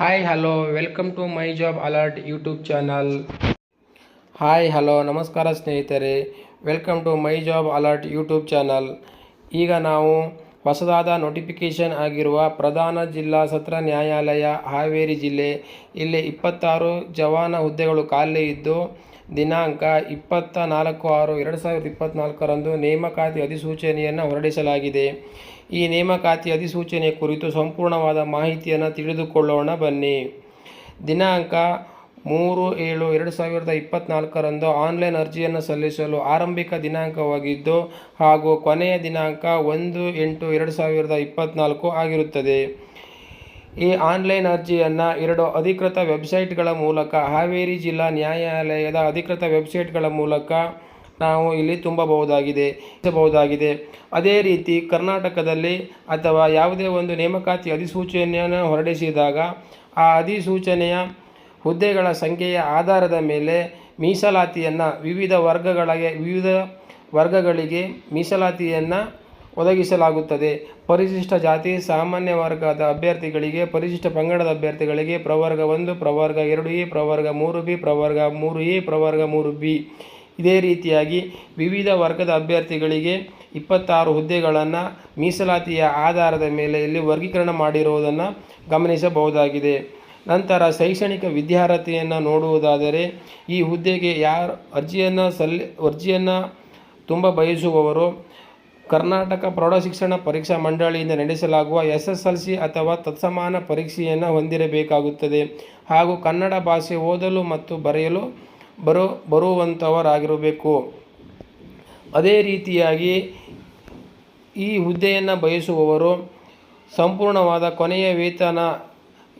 Hi hello welcome to my job alert YouTube channel hi hello ನಮಸ್ಕಾರ ಸ್ನೇಹಿತರೆ welcome to my job alert YouTube channel ಈಗ ನಾವು ಹೊಸದಾದ notification ಆಗಿರುವ ಪ್ರಧಾನ ಜಿಲ್ಲಾ ಸತ್ರ ನ್ಯಾಯಾಲಯ ಹಾವೇರಿ ಜಿಲ್ಲೆ ಇಲ್ಲಿ ಇಪ್ಪತ್ತಾರು ಜವಾನ ಹುದ್ದೆಗಳು ಖಾಲಿ ಇದ್ದು ದಿನಾಂಕ ಇಪ್ಪತ್ತ ನಾಲ್ಕು ಆರು ಎರಡು ಸಾವಿರದ ಇಪ್ಪತ್ತ್ನಾಲ್ಕರಂದು ನೇಮಕಾತಿ ಅಧಿಸೂಚನೆಯನ್ನು ಹೊರಡಿಸಲಾಗಿದೆ. ಈ ನೇಮಕಾತಿ ಅಧಿಸೂಚನೆ ಕುರಿತು ಸಂಪೂರ್ಣವಾದ ಮಾಹಿತಿಯನ್ನು ತಿಳಿದುಕೊಳ್ಳೋಣ, ಬನ್ನಿ. ದಿನಾಂಕ ಮೂರು ಏಳು ಎರಡು ಸಾವಿರದ ಇಪ್ಪತ್ತ್ನಾಲ್ಕರಂದು ಆನ್ಲೈನ್ ಅರ್ಜಿಯನ್ನು ಸಲ್ಲಿಸಲು ಆರಂಭಿಕ ದಿನಾಂಕವಾಗಿದ್ದು, ಹಾಗೂ ಕೊನೆಯ ದಿನಾಂಕ ಒಂದು ಎಂಟು ಎರಡು ಸಾವಿರದ ಇಪ್ಪತ್ತ್ನಾಲ್ಕು ಆಗಿರುತ್ತದೆ. ಈ ಆನ್ಲೈನ್ ಅರ್ಜಿಯನ್ನು ಎರಡು ಅಧಿಕೃತ ವೆಬ್ಸೈಟ್ಗಳ ಮೂಲಕ, ಹಾವೇರಿ ಜಿಲ್ಲಾ ನ್ಯಾಯಾಲಯದ ಅಧಿಕೃತ ವೆಬ್ಸೈಟ್ಗಳ ಮೂಲಕ ನಾವು ಇಲ್ಲಿ ತುಂಬಬಹುದಾಗಿದೆ ಬಹುದಾಗಿದೆ ಅದೇ ರೀತಿ ಕರ್ನಾಟಕದಲ್ಲಿ ಅಥವಾ ಯಾವುದೇ ಒಂದು ನೇಮಕಾತಿ ಅಧಿಸೂಚನೆಯನ್ನು ಹೊರಡಿಸಿದಾಗ, ಆ ಅಧಿಸೂಚನೆಯ ಹುದ್ದೆಗಳ ಸಂಖ್ಯೆಯ ಆಧಾರದ ಮೇಲೆ ಮೀಸಲಾತಿಯನ್ನು ವಿವಿಧ ವರ್ಗಗಳಿಗೆ ವಿವಿಧ ವರ್ಗಗಳಿಗೆ ಮೀಸಲಾತಿಯನ್ನು ಒದಗಿಸಲಾಗುತ್ತದೆ. ಪರಿಶಿಷ್ಟ ಜಾತಿ, ಸಾಮಾನ್ಯ ವರ್ಗದ ಅಭ್ಯರ್ಥಿಗಳಿಗೆ ಪರಿಶಿಷ್ಟ ಪಂಗಡದ ಅಭ್ಯರ್ಥಿಗಳಿಗೆ ಪ್ರವರ್ಗ ಒಂದು, ಪ್ರವರ್ಗ ಎರಡು ಎ, ಪ್ರವರ್ಗ ಮೂರು ಬಿ, ಪ್ರವರ್ಗ ಮೂರು ಎ, ಪ್ರವರ್ಗ ಮೂರು ಬಿ. ಇದೇ ರೀತಿಯಾಗಿ ವಿವಿಧ ವರ್ಗದ ಅಭ್ಯರ್ಥಿಗಳಿಗೆ ಇಪ್ಪತ್ತಾರು ಹುದ್ದೆಗಳನ್ನು ಮೀಸಲಾತಿಯ ಆಧಾರದ ಮೇಲೆ ಇಲ್ಲಿ ವರ್ಗೀಕರಣ ಮಾಡಿರುವುದನ್ನು ಗಮನಿಸಬಹುದಾಗಿದೆ. ನಂತರ ಶೈಕ್ಷಣಿಕ ವಿದ್ಯಾರ್ಹತೆಯನ್ನು ನೋಡುವುದಾದರೆ, ಈ ಹುದ್ದೆಗೆ ಯಾರು ಅರ್ಜಿಯನ್ನು ಸಲ್ಲಿ, ಅರ್ಜಿಯನ್ನು ತುಂಬ ಬಯಸುವವರು ಕರ್ನಾಟಕ ಪ್ರೌಢಶಿಕ್ಷಣ ಪರೀಕ್ಷಾ ಮಂಡಳಿಯಿಂದ ನಡೆಸಲಾಗುವ ಎಸ್ ಎಸ್ ಎಲ್ ಸಿ ಅಥವಾ ತತ್ಸಮಾನ ಪರೀಕ್ಷೆಯನ್ನು ಹೊಂದಿರಬೇಕಾಗುತ್ತದೆ. ಹಾಗೂ ಕನ್ನಡ ಭಾಷೆ ಓದಲು ಮತ್ತು ಬರೆಯಲು ಬರೋ ಬರುವಂಥವರಾಗಿರಬೇಕು ಅದೇ ರೀತಿಯಾಗಿ ಈ ಹುದ್ದೆಯನ್ನು ಬಯಸುವವರು ಸಂಪೂರ್ಣವಾದ ಕೊನೆಯ ವೇತನ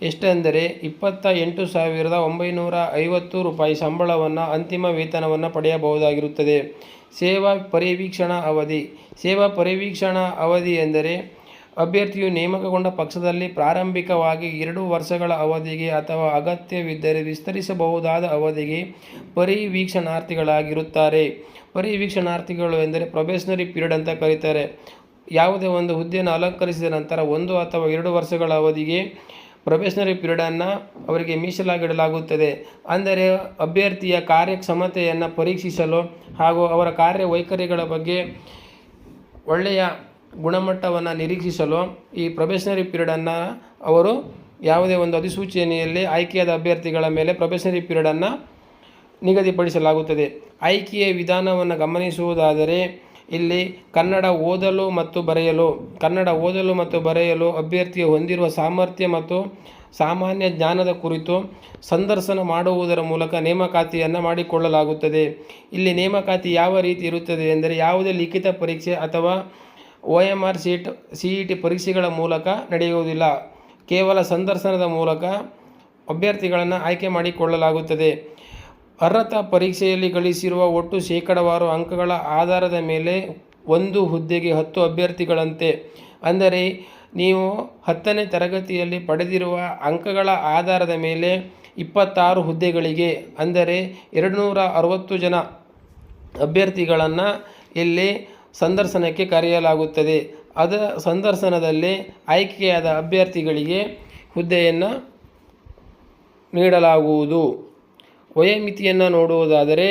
ಎಷ್ಟೆಂದರೆ ಇಪ್ಪತ್ತ ಎಂಟು ಸಾವಿರದ ಒಂಬೈನೂರ ಐವತ್ತು ರೂಪಾಯಿ ಸಂಬಳವನ್ನು ಅಂತಿಮ ವೇತನವನ್ನು ಪಡೆಯಬಹುದಾಗಿರುತ್ತದೆ. ಸೇವಾ ಪರಿವೀಕ್ಷಣಾ ಅವಧಿ. ಸೇವಾ ಪರಿವೀಕ್ಷಣಾ ಅವಧಿ ಎಂದರೆ ಅಭ್ಯರ್ಥಿಯು ನೇಮಕಗೊಂಡ ಪಕ್ಷದಲ್ಲಿ ಪ್ರಾರಂಭಿಕವಾಗಿ ಎರಡು ವರ್ಷಗಳ ಅವಧಿಗೆ ಅಥವಾ ಅಗತ್ಯವಿದ್ದರೆ ವಿಸ್ತರಿಸಬಹುದಾದ ಅವಧಿಗೆ ಪರಿವೀಕ್ಷಣಾರ್ಥಿಗಳಾಗಿರುತ್ತಾರೆ ಪರಿವೀಕ್ಷಣಾರ್ಥಿಗಳು ಎಂದರೆ ಪ್ರೊಬೇಷನರಿ ಪೀರಿಯಡ್ ಅಂತ ಕರೀತಾರೆ. ಯಾವುದೇ ಒಂದು ಹುದ್ದೆಯನ್ನು ಅಲಂಕರಿಸಿದ ನಂತರ ಒಂದು ಅಥವಾ ಎರಡು ವರ್ಷಗಳ ಅವಧಿಗೆ ಪ್ರೊಬೇಷನರಿ ಪೀರಿಯಡನ್ನು ಅವರಿಗೆ ಮೀಸಲಾಗಿಡಲಾಗುತ್ತದೆ. ಅಂದರೆ ಅಭ್ಯರ್ಥಿಯ ಕಾರ್ಯಕ್ಷಮತೆಯನ್ನು ಪರೀಕ್ಷಿಸಲು ಹಾಗೂ ಅವರ ಕಾರ್ಯವೈಖರಿಗಳ ಬಗ್ಗೆ ಒಳ್ಳೆಯ ಗುಣಮಟ್ಟವನ್ನು ನಿರೀಕ್ಷಿಸಲು ಈ ಪ್ರೊಬೇಷನರಿ ಪೀರಿಯಡನ್ನು ಅವರು ಯಾವುದೇ ಒಂದು ಅಧಿಸೂಚನೆಯಲ್ಲಿ ಆಯ್ಕೆಯಾದ ಅಭ್ಯರ್ಥಿಗಳ ಮೇಲೆ ಪ್ರೊಬೇಷನರಿ ಪೀರಿಯಡನ್ನು ನಿಗದಿಪಡಿಸಲಾಗುತ್ತದೆ. ಆಯ್ಕೆಯ ವಿಧಾನವನ್ನು ಗಮನಿಸುವುದಾದರೆ ಇಲ್ಲಿ ಕನ್ನಡ ಓದಲು ಮತ್ತು ಬರೆಯಲು, ಕನ್ನಡ ಓದಲು ಮತ್ತು ಬರೆಯಲು ಅಭ್ಯರ್ಥಿಯು ಹೊಂದಿರುವ ಸಾಮರ್ಥ್ಯ ಮತ್ತು ಸಾಮಾನ್ಯ ಜ್ಞಾನದ ಕುರಿತು ಸಂದರ್ಶನ ಮಾಡುವುದರ ಮೂಲಕ ನೇಮಕಾತಿಯನ್ನು ಮಾಡಿಕೊಳ್ಳಲಾಗುತ್ತದೆ. ಇಲ್ಲಿ ನೇಮಕಾತಿ ಯಾವ ರೀತಿ ಇರುತ್ತದೆ ಎಂದರೆ ಯಾವುದೇ ಲಿಖಿತ ಪರೀಕ್ಷೆ ಅಥವಾ O M R sheet C E T ಪರೀಕ್ಷೆಗಳ ಮೂಲಕ ನಡೆಯುವುದಿಲ್ಲ. ಕೇವಲ ಸಂದರ್ಶನದ ಮೂಲಕ ಅಭ್ಯರ್ಥಿಗಳನ್ನು ಆಯ್ಕೆ ಮಾಡಿಕೊಳ್ಳಲಾಗುತ್ತದೆ. ಅರ್ಹತಾ ಪರೀಕ್ಷೆಯಲ್ಲಿ ಗಳಿಸಿರುವ ಒಟ್ಟು ಶೇಕಡವಾರು ಅಂಕಗಳ ಆಧಾರದ ಮೇಲೆ ಒಂದು ಹುದ್ದೆಗೆ ಹತ್ತು ಅಭ್ಯರ್ಥಿಗಳಂತೆ. ಅಂದರೆ, ನೀವು ಹತ್ತನೇ ತರಗತಿಯಲ್ಲಿ ಪಡೆದಿರುವ ಅಂಕಗಳ ಆಧಾರದ ಮೇಲೆ ಇಪ್ಪತ್ತಾರು ಹುದ್ದೆಗಳಿಗೆ, ಅಂದರೆ ಎರಡು ನೂರ ಅರವತ್ತು ಜನ ಅಭ್ಯರ್ಥಿಗಳನ್ನು ಇಲ್ಲಿ ಸಂದರ್ಶನಕ್ಕೆ ಕರೆಯಲಾಗುತ್ತದೆ. ಅದ ಸಂದರ್ಶನದಲ್ಲಿ ಆಯ್ಕೆಯಾದ ಅಭ್ಯರ್ಥಿಗಳಿಗೆ ಹುದ್ದೆಯನ್ನು ನೀಡಲಾಗುವುದು. ವಯೋಮಿತಿಯನ್ನು ನೋಡುವುದಾದರೆ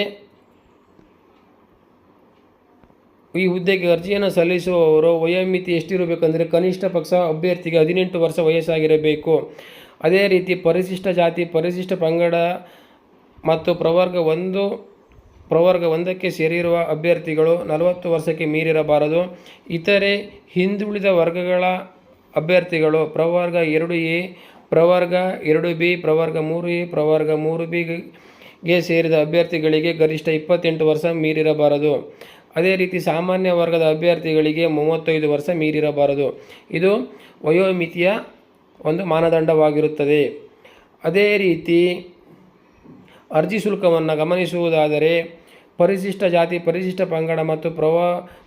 ಈ ಹುದ್ದೆಗೆ ಅರ್ಜಿಯನ್ನು ಸಲ್ಲಿಸುವವರು ವಯೋಮಿತಿ ಎಷ್ಟಿರಬೇಕಂದರೆ ಕನಿಷ್ಠ ಪಕ್ಷ ಅಭ್ಯರ್ಥಿಗೆ ಹದಿನೆಂಟು ವರ್ಷ ವಯಸ್ಸಾಗಿರಬೇಕು. ಅದೇ ರೀತಿ ಪರಿಶಿಷ್ಟ ಜಾತಿ, ಪರಿಶಿಷ್ಟ ಪಂಗಡ ಮತ್ತು ಪ್ರವರ್ಗ ಒಂದು, ಪ್ರವರ್ಗ ಒಂದಕ್ಕೆ ಸೇರಿರುವ ಅಭ್ಯರ್ಥಿಗಳು ನಲವತ್ತು ವರ್ಷಕ್ಕೆ ಮೀರಿರಬಾರದು. ಇತರೆ ಹಿಂದುಳಿದ ವರ್ಗಗಳ ಅಭ್ಯರ್ಥಿಗಳು ಪ್ರವರ್ಗ ಎರಡು ಎ, ಪ್ರವರ್ಗ ಎರಡು ಬಿ, ಪ್ರವರ್ಗ ಮೂರು ಎ, ಪ್ರವರ್ಗ ಮೂರು ಬಿಗೆ ಸೇರಿದ ಅಭ್ಯರ್ಥಿಗಳಿಗೆ ಗರಿಷ್ಠ ಇಪ್ಪತ್ತೆಂಟು ವರ್ಷ ಮೀರಿರಬಾರದು. ಅದೇ ರೀತಿ ಸಾಮಾನ್ಯ ವರ್ಗದ ಅಭ್ಯರ್ಥಿಗಳಿಗೆ ಮೂವತ್ತೈದು ವರ್ಷ ಮೀರಿರಬಾರದು. ಇದು ವಯೋಮಿತಿಯ ಒಂದು ಮಾನದಂಡವಾಗಿರುತ್ತದೆ. ಅದೇ ರೀತಿ ಅರ್ಜಿ ಶುಲ್ಕವನ್ನು ಗಮನಿಸುವುದಾದರೆ ಪರಿಶಿಷ್ಟ ಜಾತಿ, ಪರಿಶಿಷ್ಟ ಪಂಗಡ ಮತ್ತು ಪ್ರವ,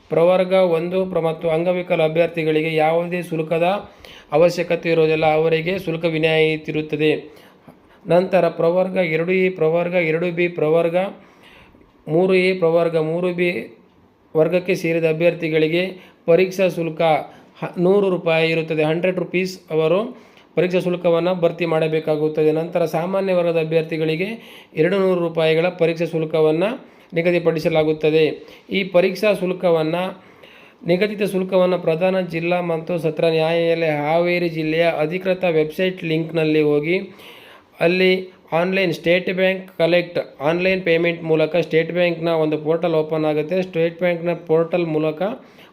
ಪ್ರವರ್ಗ ಒಂದು ಪ್ರ ಮತ್ತು ಅಂಗವಿಕಲ ಅಭ್ಯರ್ಥಿಗಳಿಗೆ ಯಾವುದೇ ಶುಲ್ಕದ ಅವಶ್ಯಕತೆ ಇರೋದಿಲ್ಲ ಅವರಿಗೆ ಶುಲ್ಕ ವಿನಾಯಿತಿ ಇರುತ್ತದೆ ನಂತರ ಪ್ರವರ್ಗ ಎರಡು ಎ ಪ್ರವರ್ಗ, ಎರಡು ಬಿ ಪ್ರವರ್ಗ, ಮೂರು ಎ ಪ್ರವರ್ಗ, ಮೂರು ಬಿ ವರ್ಗಕ್ಕೆ ಸೇರಿದ ಅಭ್ಯರ್ಥಿಗಳಿಗೆ ಪರೀಕ್ಷಾ ಶುಲ್ಕ ನೂರು ರೂಪಾಯಿ ಇರುತ್ತದೆ. ಹಂಡ್ರೆಡ್ ರುಪೀಸ್ ಅವರು ಪರೀಕ್ಷಾ ಶುಲ್ಕವನ್ನು ಭರ್ತಿ ಮಾಡಬೇಕಾಗುತ್ತದೆ. ನಂತರ ಸಾಮಾನ್ಯ ವರ್ಗದ ಅಭ್ಯರ್ಥಿಗಳಿಗೆ ಎರಡು ನೂರು ರೂಪಾಯಿಗಳ ಪರೀಕ್ಷಾ ಶುಲ್ಕವನ್ನು ನಿಗದಿಪಡಿಸಲಾಗುತ್ತದೆ. ಈ ಪರೀಕ್ಷಾ ಶುಲ್ಕವನ್ನು, ನಿಗದಿತ ಶುಲ್ಕವನ್ನು ಪ್ರಧಾನ ಜಿಲ್ಲಾ ಮತ್ತು ಸತ್ರ ನ್ಯಾಯಾಲಯ ಹಾವೇರಿ ಜಿಲ್ಲೆಯ ಅಧಿಕೃತ ವೆಬ್ಸೈಟ್ ಲಿಂಕ್ನಲ್ಲಿ ಹೋಗಿ ಅಲ್ಲಿ online state bank collect online payment ಮೂಲಕ ಸ್ಟೇಟ್ ಬ್ಯಾಂಕ್ನ ಒಂದು ಪೋರ್ಟಲ್ ಓಪನ್ ಆಗುತ್ತೆ. ಸ್ಟೇಟ್ ಬ್ಯಾಂಕ್ನ ಪೋರ್ಟಲ್ ಮೂಲಕ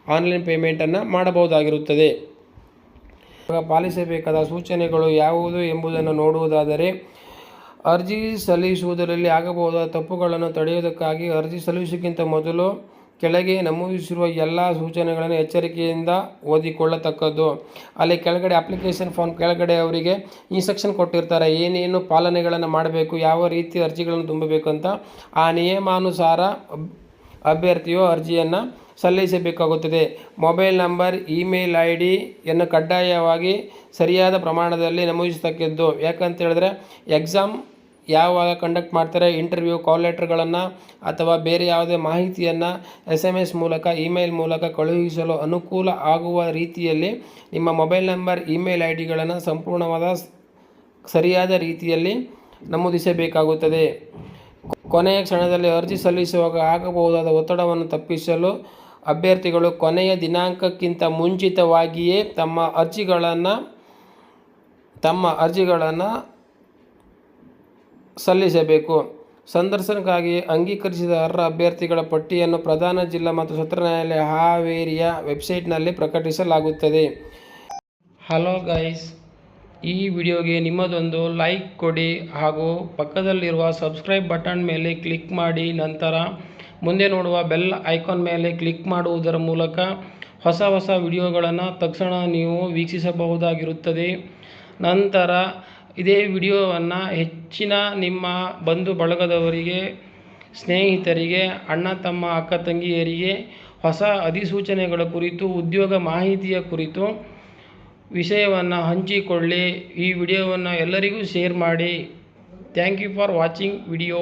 ಆನ್ಲೈನ್ ಪೇಮೆಂಟನ್ನು ಮಾಡಬಹುದಾಗಿರುತ್ತದೆ. ಪಾಲಿಸಬೇಕಾದ ಸೂಚನೆಗಳು ಯಾವುದು ಎಂಬುದನ್ನು ನೋಡುವುದಾದರೆ, ಅರ್ಜಿ ಸಲ್ಲಿಸುವುದರಲ್ಲಿ ಆಗಬಹುದಾದ ತಪ್ಪುಗಳನ್ನು ತಡೆಯುವುದಕ್ಕಾಗಿ ಅರ್ಜಿ ಸಲ್ಲಿಸೋಕ್ಕಿಂತ ಮೊದಲು ಕೆಳಗೆ ನಮೂದಿಸಿರುವ ಎಲ್ಲ ಸೂಚನೆಗಳನ್ನು ಎಚ್ಚರಿಕೆಯಿಂದ ಓದಿಕೊಳ್ಳತಕ್ಕದ್ದು. ಅಲ್ಲಿ ಕೆಳಗಡೆ ಅಪ್ಲಿಕೇಶನ್ ಫಾರ್ಮ್ ಕೆಳಗಡೆ ಅವರಿಗೆ ಇನ್ಸ್ಟ್ರಕ್ಷನ್ ಕೊಟ್ಟಿರ್ತಾರೆ. ಏನೇನು ಪಾಲನೆಗಳನ್ನು ಮಾಡಬೇಕು, ಯಾವ ರೀತಿ ಅರ್ಜಿಗಳನ್ನು ತುಂಬಬೇಕು ಅಂತ ಆ ನಿಯಮಾನುಸಾರ ಅಭ್ಯರ್ಥಿಯು ಅರ್ಜಿಯನ್ನು ಸಲ್ಲಿಸಬೇಕಾಗುತ್ತದೆ. ಮೊಬೈಲ್ ನಂಬರ್, ಇಮೇಲ್ ಐ ಡಿಯನ್ನು ಕಡ್ಡಾಯವಾಗಿ ಸರಿಯಾದ ಪ್ರಮಾಣದಲ್ಲಿ ನಮೂದಿಸತಕ್ಕದ್ದು. ಯಾಕಂತ ಹೇಳಿದ್ರೆ ಎಕ್ಸಾಮ್ ಯಾವಾಗ ಕಂಡಕ್ಟ್ ಮಾಡ್ತಾರೆ ಇಂಟರ್ವ್ಯೂ ಕಾಲ್ ಲೆಟರ್ಗಳನ್ನು ಅಥವಾ ಬೇರೆ ಯಾವುದೇ ಮಾಹಿತಿಯನ್ನು ಎಸ್ ಎಂ ಎಸ್ ಮೂಲಕ ಇಮೇಲ್ ಮೂಲಕ ಕಳುಹಿಸಲು ಅನುಕೂಲ ಆಗುವ ರೀತಿಯಲ್ಲಿ ನಿಮ್ಮ ಮೊಬೈಲ್ ನಂಬರ್ ಇಮೇಲ್ ಐ ಡಿಗಳನ್ನು ಸಂಪೂರ್ಣವಾದ ಸರಿಯಾದ ರೀತಿಯಲ್ಲಿ ನಮೂದಿಸಬೇಕಾಗುತ್ತದೆ. ಕೊನೆಯ ಕ್ಷಣದಲ್ಲಿ ಅರ್ಜಿ ಸಲ್ಲಿಸುವಾಗ ಆಗಬಹುದಾದ ಒತ್ತಡವನ್ನು ತಪ್ಪಿಸಲು ಅಭ್ಯರ್ಥಿಗಳು ಕೊನೆಯ ದಿನಾಂಕಕ್ಕಿಂತ ಮುಂಚಿತವಾಗಿಯೇ ತಮ್ಮ ಅರ್ಜಿಗಳನ್ನು ತಮ್ಮ ಅರ್ಜಿಗಳನ್ನು ಸಲ್ಲಿಸಬೇಕು. ಸಂದರ್ಶನಕ್ಕಾಗಿ ಅಂಗೀಕರಿಸಿದ ಅರ್ಹ ಅಭ್ಯರ್ಥಿಗಳ ಪಟ್ಟಿಯನ್ನು ಪ್ರಧಾನ ಜಿಲ್ಲಾ ಮತ್ತು ಸತ್ರ ನ್ಯಾಯಾಲಯ ಹಾವೇರಿಯ ವೆಬ್ಸೈಟ್ನಲ್ಲಿ ಪ್ರಕಟಿಸಲಾಗುತ್ತದೆ. ಹಲೋ ಗೈಸ್, ಈ ವಿಡಿಯೋಗೆ ನಿಮ್ಮದೊಂದು ಲೈಕ್ ಕೊಡಿ ಹಾಗೂ ಪಕ್ಕದಲ್ಲಿರುವ ಸಬ್ಸ್ಕ್ರೈಬ್ ಬಟನ್ ಮೇಲೆ ಕ್ಲಿಕ್ ಮಾಡಿ. ನಂತರ ಮುಂದೆ ನೋಡುವ ಬೆಲ್ ಐಕಾನ್ ಮೇಲೆ ಕ್ಲಿಕ್ ಮಾಡುವುದರ ಮೂಲಕ ಹೊಸ ಹೊಸ ವಿಡಿಯೋಗಳನ್ನು ತಕ್ಷಣ ನೀವು ವೀಕ್ಷಿಸಬಹುದಾಗಿರುತ್ತದೆ. ನಂತರ ಇದೇ ವಿಡಿಯೋವನ್ನು ಹೆಚ್ಚಿನ ನಿಮ್ಮ ಬಂಧು ಬಳಗದವರಿಗೆ, ಸ್ನೇಹಿತರಿಗೆ, ಅಣ್ಣ, ತಮ್ಮ, ಅಕ್ಕ, ತಂಗಿಯರಿಗೆ, ಹೊಸ ಅಧಿಸೂಚನೆಗಳ ಕುರಿತು, ಉದ್ಯೋಗ ಮಾಹಿತಿಯ ಕುರಿತು ವಿಷಯವನ್ನು ಹಂಚಿಕೊಳ್ಳಿ. ಈ ವಿಡಿಯೋವನ್ನು ಎಲ್ಲರಿಗೂ ಶೇರ್ ಮಾಡಿ. Thank you for watching video